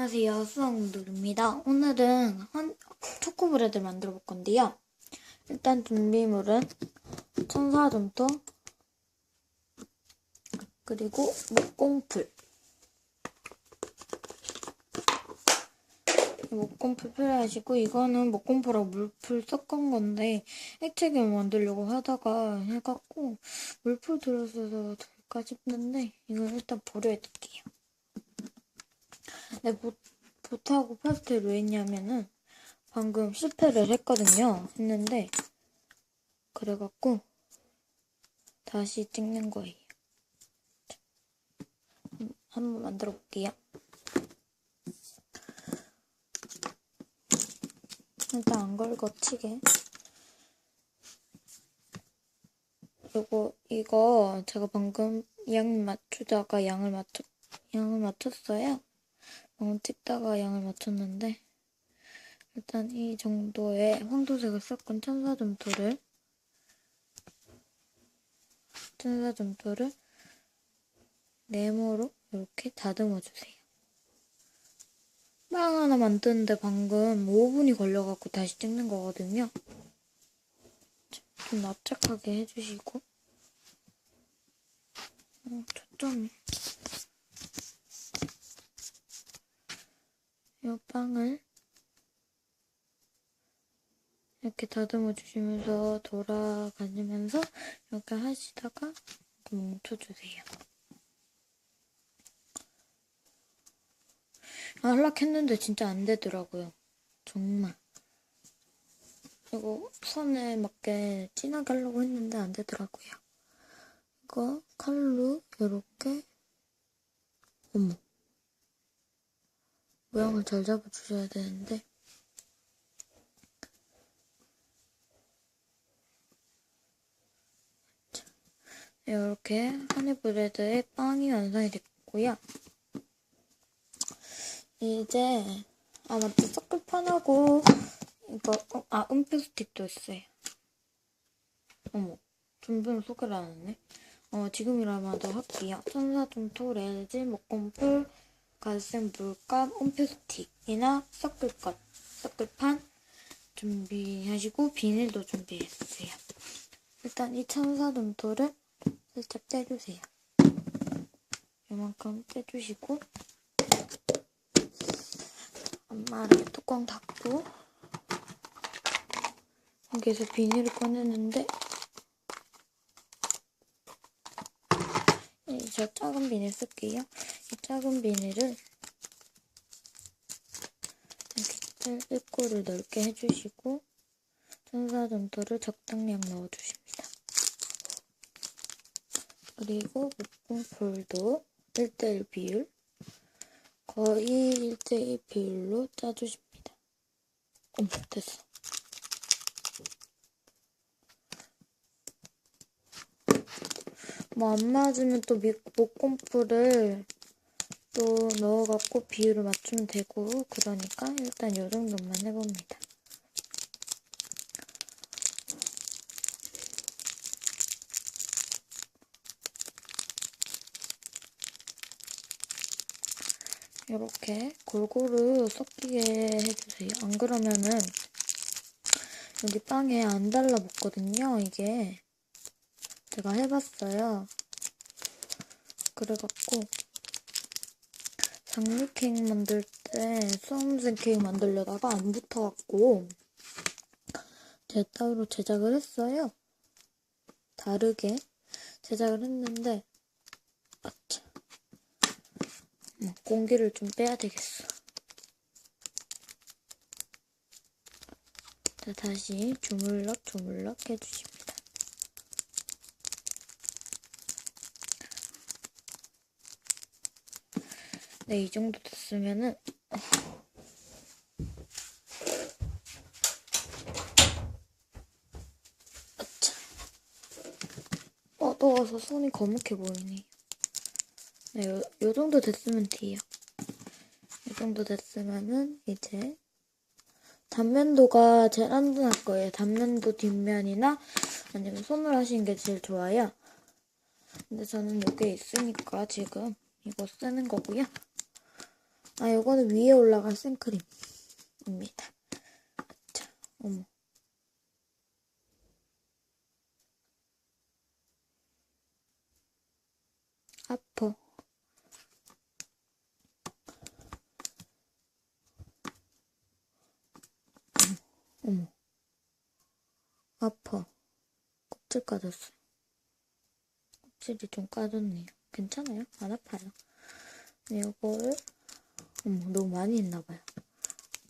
안녕하세요. 수학누입니다. 오늘은 한, 초코브레드를 만들어 볼 건데요. 일단 준비물은 천사점토, 그리고 목공풀. 목공풀 필요하시고, 이거는 목공풀하고 물풀 섞은 건데, 액체균 만들려고 하다가 해갖고, 물풀 들어서서 될까 싶는데, 이건 일단 버려둘게요. 네, 보, 보트하고 파스텔 왜 했냐면은 방금 실패를 했거든요. 했는데 그래갖고 다시 찍는 거예요. 한번 만들어 볼게요. 일단 안 걸거치게. 요거 이거 제가 방금 양 맞추다가 양을 맞췄 양을 맞췄어요. 어, 찍다가 양을 맞췄는데 일단 이 정도의 황토색을 섞은 천사점토를 천사점토를 네모로 이렇게 다듬어 주세요. 빵 하나 만드는데 방금 5분이 걸려갖고 다시 찍는 거거든요. 좀 납작하게 해주시고 어, 초점이 이 빵을 이렇게 다듬어 주시면서 돌아가면서 이렇게 하시다가 뭉쳐주세요. 아, 하려했는데 진짜 안 되더라고요. 정말. 이거 선에 맞게 진하게 하려고 했는데 안 되더라고요. 이거 칼로 이렇게 어머 모양을 잘 잡아주셔야 되는데 자, 이렇게 하니브레드의 빵이 완성이 됐고요. 이제 아 맞다 서클판하고 이거 어, 아 음표 스틱도 있어요. 어머 준비를 소개를 안 했네. 어 지금이라마도 할게요. 천사점토 레즈 목공풀 가슴 물감 온표 스틱이나 섞을 것 섞을 판 준비하시고 비닐도 준비했어요. 일단 이 천사점토를 살짝 떼주세요. 이만큼 떼주시고 엄마를 뚜껑 닫고 여기서 비닐을 꺼내는데 네, 저 작은 비닐 쓸게요. 이 작은 비닐을 이렇게 일꼬를 넓게 해주시고 천사 점토를 적당량 넣어주십니다. 그리고 목공풀도 1대1 비율 거의 1대1 비율로 짜주십니다. 어머 됐어. 뭐 안 맞으면 또 미- 목공풀을 또 넣어갖고 비율을 맞추면 되고 그러니까 일단 이 정도만 해봅니다. 이렇게 골고루 섞이게 해주세요. 안 그러면은 여기 빵에 안 달라붙거든요. 이게 제가 해봤어요. 그래갖고 장미 케이크 만들 때 수험생 케이크 만들려다가 안 붙어갖고 제가 따로 제작을 했어요. 다르게 제작을 했는데 아차 어, 공기를 좀 빼야 되겠어. 자, 다시 주물럭 주물럭 해주십니 네, 이 정도 됐으면은. 어, 더워서 손이 거뭇해 보이네. 네, 요, 요 정도 됐으면 돼요. 이 정도 됐으면은 이제 단면도가 제일 안전할 거예요. 단면도 뒷면이나 아니면 손으로 하시는 게 제일 좋아요. 근데 저는 이게 있으니까 지금 이거 쓰는 거고요. 아, 요거는 위에 올라갈 생크림입니다. 자, 어머. 아퍼. 어머. 아파. 껍질 까졌어요. 껍질이 좀 까졌네요. 괜찮아요? 안 아파요. 네, 이거를 어머 너무 많이 했나봐요.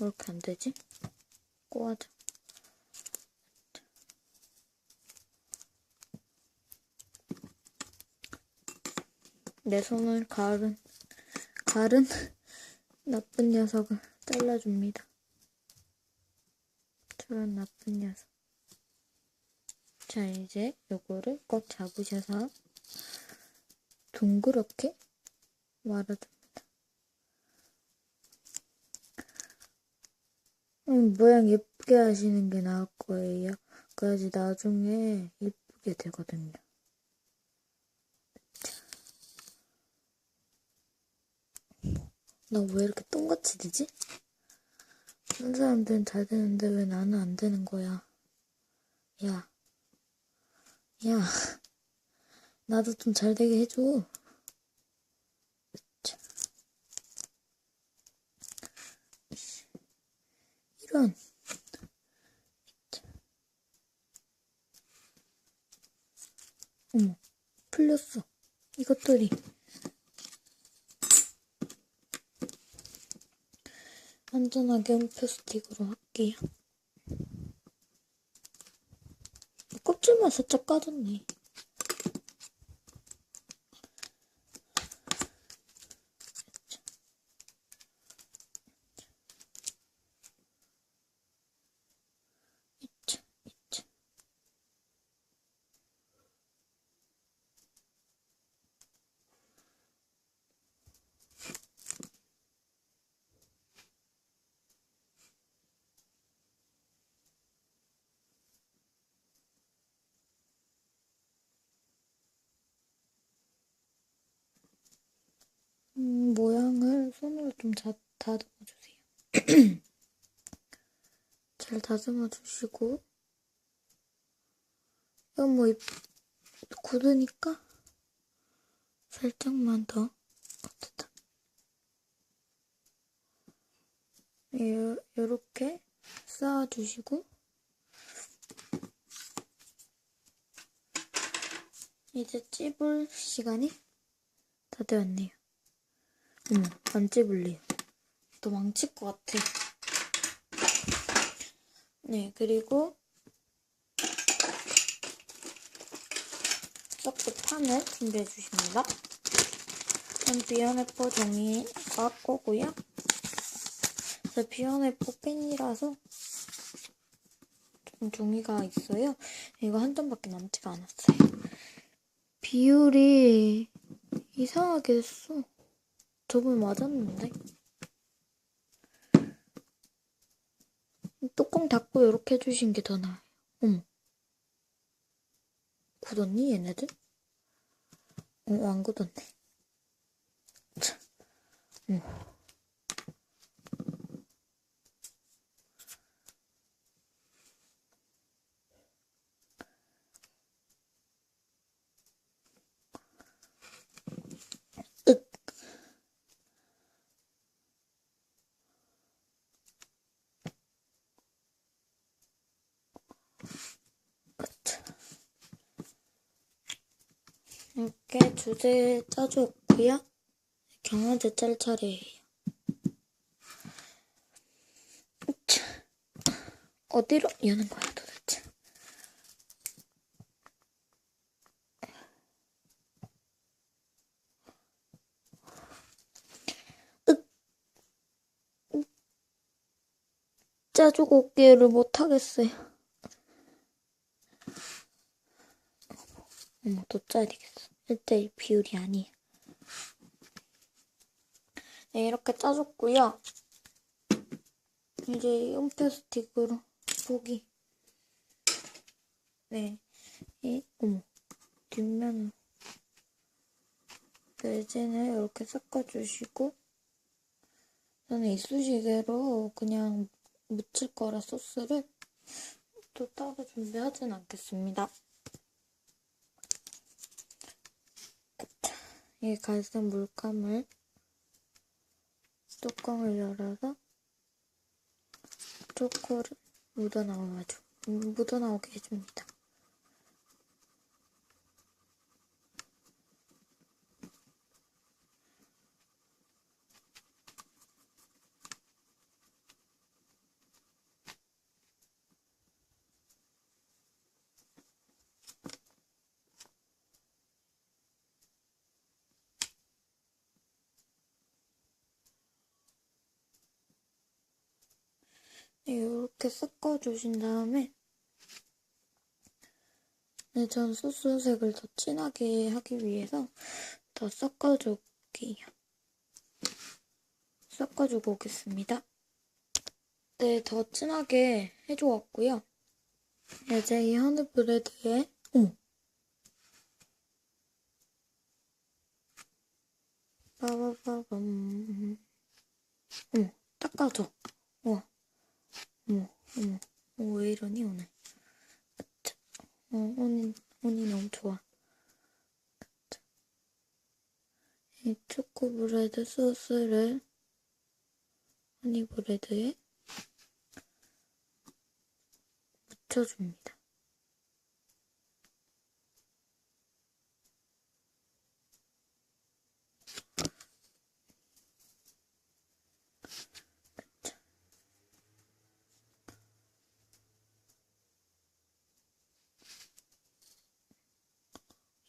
왜 이렇게 안 되지? 꼬아져. 내 손을 가른 가른 나쁜 녀석을 잘라줍니다. 저런 나쁜 녀석. 자, 이제 요거를 꽉 잡으셔서 둥그렇게 말아줍니다. 음, 모양 예쁘게 하시는 게 나을 거예요. 그래야지 나중에 예쁘게 되거든요. 나 왜 이렇게 똥같이 되지? 다른 사람들은 잘 되는데 왜 나는 안 되는 거야? 야, 야, 나도 좀 잘 되게 해줘. 자. 이런. 자. 어머, 풀렸어. 이것들이. 안전하게 음표 스틱으로 할게요. 껍질만 살짝 까졌네. 음, 모양을 손으로 좀 자, 다듬어 주세요. 잘 다듬어 주시고, 이건 뭐, 입- 굳으니까, 살짝만 더, 어, 됐다. 요, 요렇게 쌓아주시고, 이제 찝을 시간이 다 되었네요. 안 찝을래요. 또 망칠 것 같아. 네, 그리고 서프 판을 준비해 주십니다. 전 비언에포 종이 꽉 거고요. 저 비언에포 펜이라서 좀 종이가 있어요. 이거 한 점밖에 남지가 않았어요. 비율이 이상하게 됐어. 저번 맞았는데. 뚜껑 닫고 이렇게 해주신 게 더 나아요. 어머. 굳었니, 얘네들? 어, 안 굳었네. 참. 어. 이렇게 주제 짜줬고요. 경화제 짤 차례예요. 어디로 여는 거야 도대체? 윽. 윽. 짜주고 올게를 못하겠어요. 어머, 또 짜야 되겠어. 1대1 비율이 아니야. 네, 이렇게 짜줬고요. 이제 음표 스틱으로 보기. 네, 이, 어머, 뒷면으로. 네, 이제는 이렇게 섞어주시고, 저는 이쑤시개로 그냥 묻힐 거라 소스를 또 따로 준비하진 않겠습니다. 자, 이 갈색 물감을 뚜껑을 열어서 초코를 묻어나와가지고 음, 묻어나오게 해줍니다. 이렇게 섞어주신 다음에 네, 전 소스 색을 더 진하게 하기 위해서 더 섞어줄게요. 섞어주고 오겠습니다. 네, 더 진하게 해주었고요. 이제 이 허니브레드에 어머 빠바바밤 어머 닦아줘 우와 어머 어머 어, 왜 이러니 오늘 아차. 어, 언니 언니 너무 좋아 아차. 이 초코브레드 소스를 허니브레드에 묻혀줍니다.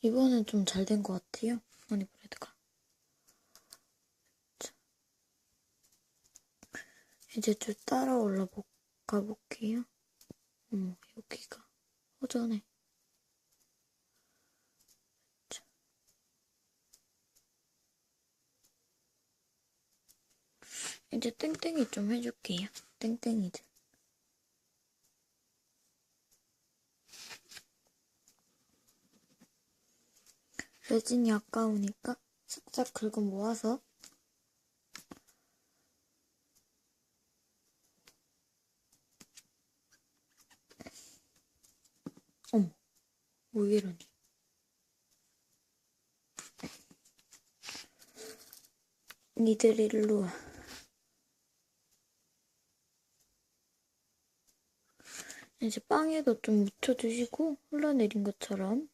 이번엔 좀 잘 된 것 같아요. 허니브레드가. 자. 이제 좀 따라 올라가 볼게요. 어머, 여기가 허전해. 자. 이제 땡땡이 좀 해줄게요. 땡땡이들. 레진이 아까우니까 싹싹 긁어 모아서 어머, 왜 이러니? 니들 일로 와. 이제 빵에도 좀 묻혀주시고 흘러내린 것처럼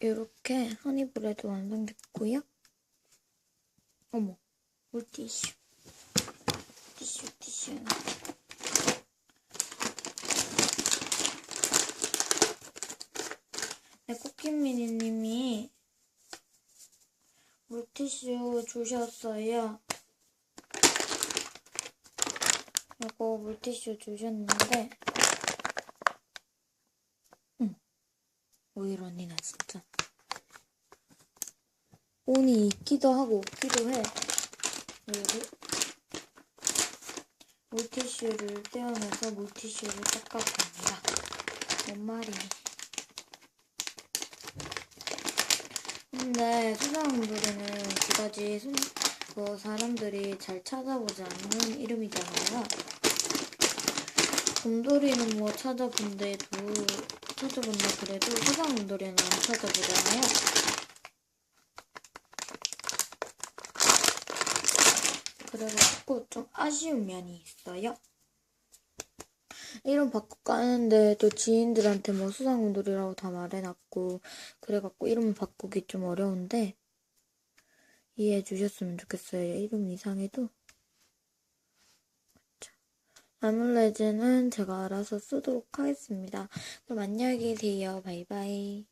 이렇게 허니브레드 완성됐고요. 어머, 물티슈. 티슈, 티슈. 네, 코끼미니님이 물티슈 주셨어요. 이거 물티슈 주셨는데, 왜 이러니, 나 진짜. 온이 있기도 하고 없기도 해. 여기 물티슈를 떼어내서 물티슈를 닦아줍니다. 뭔 말이니? 근데 수상들에는 그다지 손, 그 사람들이 잘 찾아보지 않는 이름이잖아요. 곰돌이는 뭐 찾아본데도 찾아본다 그래도 수상곰돌이는 안 찾아보잖아요. 그래가지고 좀 아쉬운 면이 있어요. 이름 바꾸고 하는데 또 지인들한테 뭐 수상곰돌이라고 다 말해놨고 그래갖고 이름 바꾸기 좀 어려운데 이해해 주셨으면 좋겠어요. 이름 이상해도. 아물레즈는 제가 알아서 쓰도록 하겠습니다. 그럼 안녕히 계세요. 바이바이.